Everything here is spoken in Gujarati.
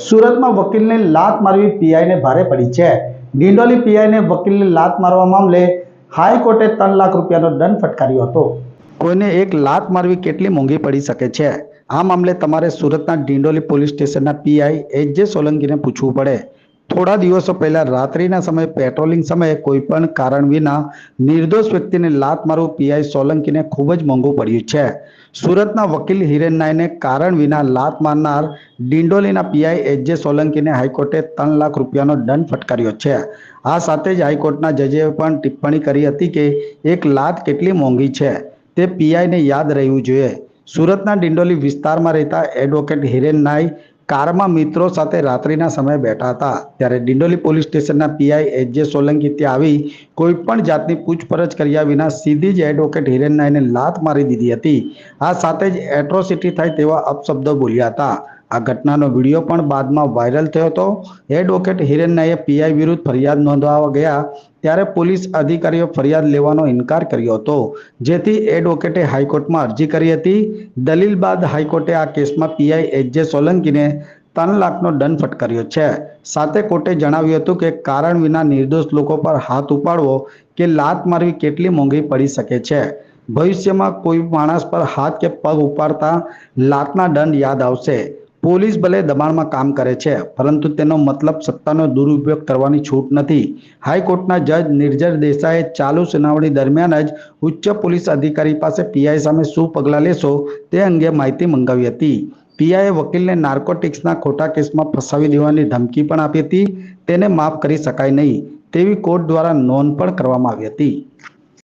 સુરતમાં વકીલને લાત મારવી પીઆઈને ભારે પડી છે. ડિંડોલી પીઆઈને વકીલને લાત મારવા મામલે હાઈકોર્ટે ત્રણ લાખ રૂપિયાનો દંડ ફટકાર્યો હતો. કોઈને એક લાત મારવી કેટલી મોંઘી પડી શકે છે? આ મામલે તમારે સુરતના ડિંડોલી પોલીસ સ્ટેશનના પીઆઈ એચ જે સોલંકીને પૂછવું પડે. થોડા દિવસો પહેલા રાત્રિના સમયે પેટ્રોલિંગ સમયે કોઈ પણ કારણ વિના નિર્દોષ વ્યક્તિને લાત મારવું પીઆઈ સોલંકીને ખૂબ જ મોંઘું પડ્યું છે. સુરતના વકીલ હિરેન નાયને કારણ વિના લાત મારનાર ડિંડોલીના પીઆઈ એચ જે સોલંકીને હાઈકોર્ટે ત્રણ લાખ રૂપિયાનો દંડ ફટકાર્યો છે. આ સાથે જ હાઈકોર્ટના જજે પણ ટિપ્પણી કરી હતી કે એક લાત કેટલી મોંઘી છે તે પીઆઈને યાદ રહેવું જોઈએ. સુરતના ડિંડોલી વિસ્તારમાં રહેતા એડવોકેટ હિરેન નાય કારમાં મિત્રો સાથે રાત્રિના સમયે બેઠા હતા. ત્યારે ડિંડોલી પોલીસ સ્ટેશનના પીઆઈ એચ જે સોલંકી ત્યાં આવી કોઈ પણ જાતની પૂછપરછ કર્યા વિના સીધી જ એડવોકેટ હિરેન નાયને લાત મારી દીધી હતી. આ સાથે જ એટ્રોસિટી થાય તેવા અપશબ્દો બોલ્યા હતા. આ ઘટનાનો વીડિયો પણ બાદમાં વાયરલ થયો હતો. એડવોકેટ હિરેન નાયે પીઆઈ વિરુદ્ધ ફરિયાદ નોંધવા ગયા. ત્યારે પોલીસ અધિકારીઓ ફરિયાદ લેવાનો ઇનકાર કર્યો હતો. જેથી એડવોકેટે હાઈકોર્ટમાં અરજી કરી હતી. દલીલ બાદ હાઈકોર્ટે આ કેસમાં પીઆઈ એચ જે સોલંકીને ત્રણ લાખનો દંડ ફટકાર્યો છે. સાથે કોર્ટે જણાવ્યું હતું કે કારણ વિના નિર્દોષ લોકો પર હાથ ઉપાડવો કે લાત મારવી કેટલી મોંઘી પડી શકે છે. ભવિષ્યમાં કોઈ માણસ પર હાથ કે પગ ઉપાડતા લાતના દંડ યાદ આવશે. પોલીસ ભલે દબાણમાં કામ કરે છે, પરંતુ તેનો મતલબ સત્તાનો દુરુપયોગ કરવાની છૂટ નથી. હાઈકોર્ટના જજ નિર્જર દેસાઈએ ચાલુ સુનાવણી દરમિયાન જ ઉચ્ચ પોલીસ અધિકારી પાસે પીઆઈ સામે શું પગલાં લેશો તે અંગે માહિતી મંગાવી હતી. પીઆઈએ વકીલને નાર્કોટિક્સના ખોટા કેસમાં ફસાવી દેવાની ધમકી પણ આપી હતી. તેને માફ કરી શકાય નહીં તેવી કોર્ટ દ્વારા નોંધ પણ કરવામાં આવી હતી.